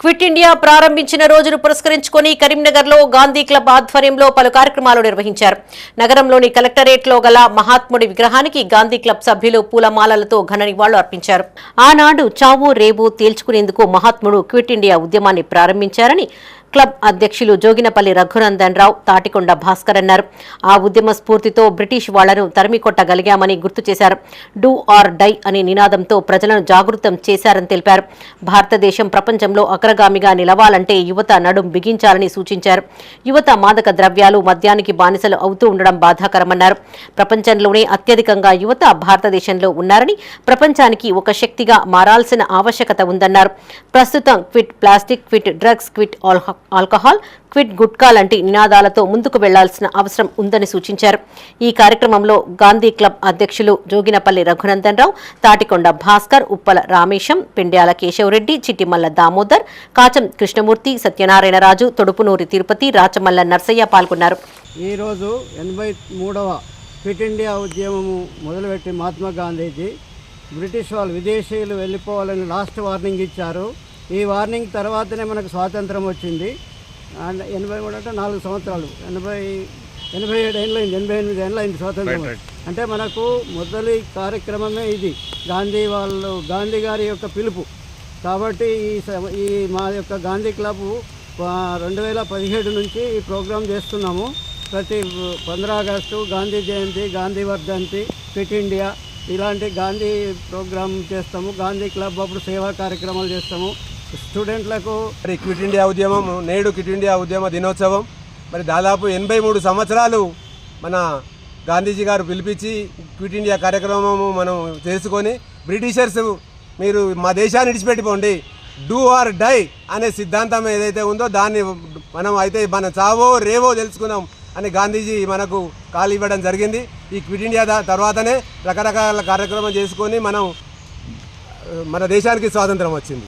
Quit India ప్రారంభించిన రోజును పురస్కరించుకొని కరీంనగర్లో గాంధీ క్లబ్ ఆధ్వర్యంలో పలు కార్యక్రమాలు నిర్వహించారు. నగరంలోని కలెక్టరేట్లో గల మహాత్ముడి విగ్రహానికి గాంధీ క్లబ్ సభ్యులు పూలమాలలతో ఘన నివాళులు అర్పించారు. ఆనాడు చావు రేవు తేల్చుకునేందుకు మహాత్ముడు క్విట్ ఇండియా ఉద్యమాన్ని ప్రారంభించారని క్లబ్ అధ్యక్షులు జోగినపల్లి రఘునందన్ రావు తాటికొండ భాస్కర్ అన్నారు. ఆ ఉద్యమ స్ఫూర్తితో బ్రిటిష్ వాళ్ళను తరిమికొట్టగలిగామని గుర్తు చేశారు. డూ ఆర్ డై అనే నినాదంతో ప్రజలను జాగృతం చేశారని తెలిపారు. భారతదేశం ప్రపంచంలో అగ్రగామిగా నిలవాలంటే యువత నడుం బిగించాలని సూచించారు. యువత మాదక ద్రవ్యాలు మద్యానికి బానిసలు అవుతూ ఉండడం బాధాకరమన్నారు. ప్రపంచంలోనే అత్యధికంగా యువత భారతదేశంలో ఉన్నారని ప్రపంచానికి ఒక శక్తిగా మారాల్సిన ఆవశ్యకత ఉందన్నారు. ప్రస్తుతం quit plastic quit drugs quit ఆల్హ- alcohol quit gutka లాంటి నినాదాలతో ముందుకు వెళ్ళాల్సిన అవసరం ఉందని సూచించారు. ఈ కార్యక్రమంలో గాంధీ క్లబ్ అధ్యక్షులు జోగినపల్లి రఘునందన్ రావు తాటికొండ భాస్కర్ ఉప్పల రామేశం పెండ్యాల కేశవరెడ్డి చిట్టిమల్ల దామోదర్ కాచం కృష్ణమూర్తి సత్యనారాయణరాజు తొడుపునూరి తిరుపతి రాచమల్ల నర్సయ్య పాల్గొన్నారు. ఈరోజు ఎనభై మూడవ క్విట్ ఇండియా ఉద్యమము మొదలుపెట్టి మహాత్మా గాంధీజీ బ్రిటిష్ వాళ్ళు విదేశీయులు వెళ్ళిపోవాలని లాస్ట్ వార్నింగ్ ఇచ్చారు. ఈ వార్నింగ్ తర్వాతనే మనకు స్వాతంత్రం వచ్చింది. అండ్ ఎనభై మూడు అంటే నాలుగు సంవత్సరాలు. ఎనభై ఎనభై ఏడు ఏళ్ళు అయింది ఎనభై ఎనిమిది ఏళ్ళు అయింది స్వాతంత్రం అంటే మనకు మొదటి కార్యక్రమమే ఇది గాంధీ వాళ్ళు గాంధీ గారి యొక్క పిలుపు. కాబట్టి ఈ స- ఈ మా యొక్క గాంధీ క్లబ్ రెండు వేల పదిహేడు నుంచి ఈ ప్రోగ్రాం చేస్తున్నాము. ప్రతి పంద్రా ఆగస్టు గాంధీ జయంతి గాంధీ వర్ధంతి ఫిట్ ఇండియా ఇలాంటి గాంధీ ప్రోగ్రాం చేస్తాము. గాంధీ క్లబ్ అప్పుడు సేవా కార్యక్రమాలు చేస్తాము. స్టూడెంట్లకు మరి క్విట్ ఇండియా ఉద్యమం నేడు క్విట్ ఇండియా ఉద్యమ దినోత్సవం. మరి దాదాపు ఎనభై మూడు సంవత్సరాలు మన గాంధీజీ గారు పిలిపించి క్విట్ ఇండియా కార్యక్రమము మనం చేసుకొని బ్రిటిషర్స్ మీరు మా దేశాన్ని విడిచిపెట్టిపోండి డూ ఆర్ డై అనే సిద్ధాంతం ఏదైతే ఉందో దాన్ని మనం అయితే మన చావో రేవో తెలుసుకుందాం అని గాంధీజీ మనకు కాలు ఇవ్వడం జరిగింది. ఈ క్విట్ ఇండియా దా- తర్వాతనే రకరకాల కార్యక్రమం చేసుకొని మనం మన దేశానికి స్వాతంత్రం వచ్చింది.